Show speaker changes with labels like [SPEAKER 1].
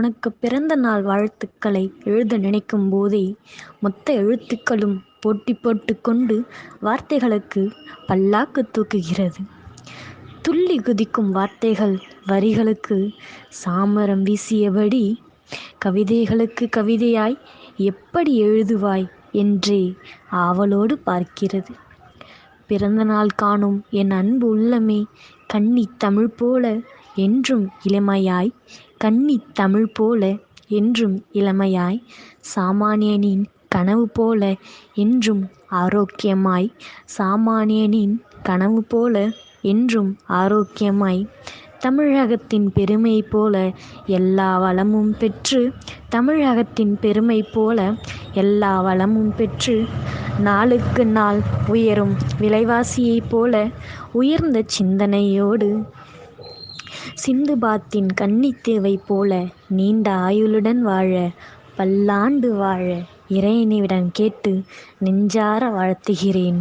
[SPEAKER 1] உனக்கு பிறந்த நாள் வாழ்த்துக்களை எழுத நினைக்கும் போதே மொத்த எழுத்துக்களும் போட்டி போட்டு கொண்டு வார்த்தைகளுக்கு பல்லாக்கு தூக்குகிறது. துள்ளி குதிக்கும் வார்த்தைகள் வரிகளுக்கு சாமரம் வீசியபடி கவிதைகளுக்கு கவிதையாய் எப்படி எழுதுவாய் என்றே ஆவலோடு பார்க்கிறது. பிறந்த நாள் காணும் என் அன்பு உள்ளமே கண்ணி தமிழ் போல என்றும் இளமையாய் கன்னித் தமிழ் போல என்றும் இளமையாய் சாமானியனின் கனவு போல என்றும் ஆரோக்கியமாய் சாமானியனின் கனவு போல என்றும் ஆரோக்கியமாய் தமிழகத்தின் பெருமை போல எல்லா வளமும் பெற்று தமிழகத்தின் பெருமை போல எல்லா வளமும் பெற்று நாளுக்கு நாள் உயரும் விலைவாசியைப் போல உயர்ந்த சிந்தனையோடு சிந்துபாத்தின் கன்னித்தேவை போல நீண்ட ஆயுளுடன் வாழ பல்லாண்டு வாழ இறைவனிடம் கேட்டு நெஞ்சார வாழ்த்துகிறேன்.